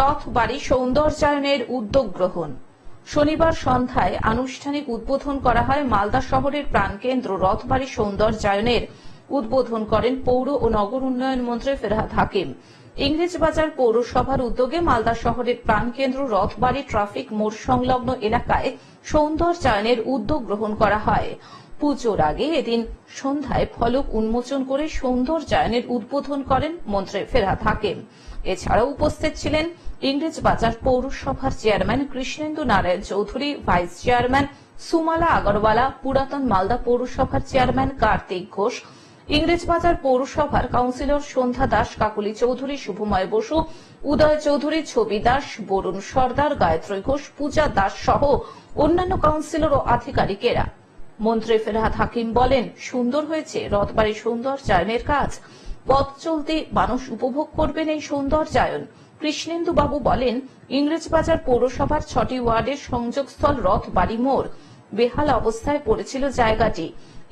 রথ বাড়ি সৌন্দর্যায়নের উদ্যোগ গ্রহণ। শনিবার সন্ধ্যায় আনুষ্ঠানিক উদ্বোধন করা হয় মালদা শহরের প্রাণকেন্দ্র রথবাড়ি সৌন্দর্যায়নের। উদ্বোধন করেন পৌর ও নগর উন্নয়ন মন্ত্রী ফেরহাদ হাকিম। ইংরেজবাজার পৌরসভার উদ্যোগে মালদা শহরের প্রাণকেন্দ্র রথবাড়ি ট্রাফিক মোড় সংলগ্ন এলাকায় সৌন্দর্যায়নের উদ্যোগ গ্রহণ করা হয়। পুজোর আগে এদিন সন্ধ্যায় ফলক উন্মোচন করে সৌন্দর্যায়নের উদ্বোধন করেন মন্ত্রী ফেরহাদ হাকিম। এছাড়াও উপস্থিত ছিলেন ইংরেজবাজার পৌরসভার chairman Krishnendu Narayan Chowdhury, vice chairman Sumala Agarwala, পুরাতন মালদা পৌরসভার চেয়ারম্যান কার্তিক ঘোষ ইংরেজবাজার পৌরসভার কাউন্সিলর সন্ধ্যা দাস, কাকুলি চৌধুরী, শুভময় বসু, উদয় চৌধুরী, ছবি দাস, বরুণ সর্দার, গায়ত্রী ঘোষ, পূজা দাস সহ অন্যান্য কাউন্সিলর ও আধিকারিকেরা। মন্ত্রী ফেরহাদ হাকিম বলেন, সুন্দর হয়েছে রথবাড়ি সৌন্দর্যায়নের কাজ। পথ চলতে মানুষ উপভোগ করবেন এই সৌন্দর্যায়ন। কৃষ্ণেন্দু বাবু বলেন, ইংরেজবাজার পৌরসভার ছটি ওয়ার্ডের সংযোগস্থল রথবাড়ি মোড়। বেহাল অবস্থায় পড়েছিল জায়গাটি।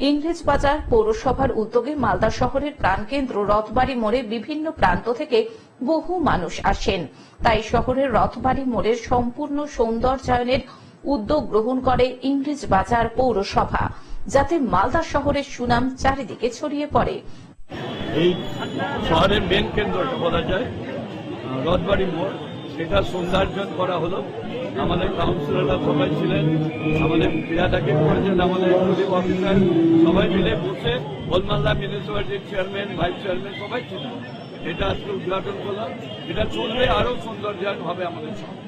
ইংরেজবাজার পৌরসভার উদ্যোগে মালদা শহরের প্রাণকেন্দ্র রথবাড়ি মোড়ে বিভিন্ন প্রান্ত থেকে বহু মানুষ আসেন। তাই শহরের রথবাড়ি মোড়ের সম্পূর্ণ সৌন্দর্যায়নের উদ্যোগ গ্রহণ করে ইংরেজবাজার পৌরসভা, যাতে মালদা শহরের সুনাম চারিদিকে ছড়িয়ে পড়ে। এই শহরের মেন কেন্দ্রটা বলা যায় রথবাড়ি মোড়। সেটা সৌন্দর্যন করা হলো। আমাদের কাউন্সিলররা সবাই ছিলেন, আমাদের ক্রীড়াটাকে করেছেন, আমাদের পুলিশ অফিসার সবাই মিলে বসে গোলমালদা মিউনিসিপ্যালিটির চেয়ারম্যান ভাইস চেয়ারম্যান সবাই ছিলেন। এটা আজকে উদ্ঘাটন করলাম। এটা চলবে আরও সৌন্দর্যায়ন হবে আমাদের শহর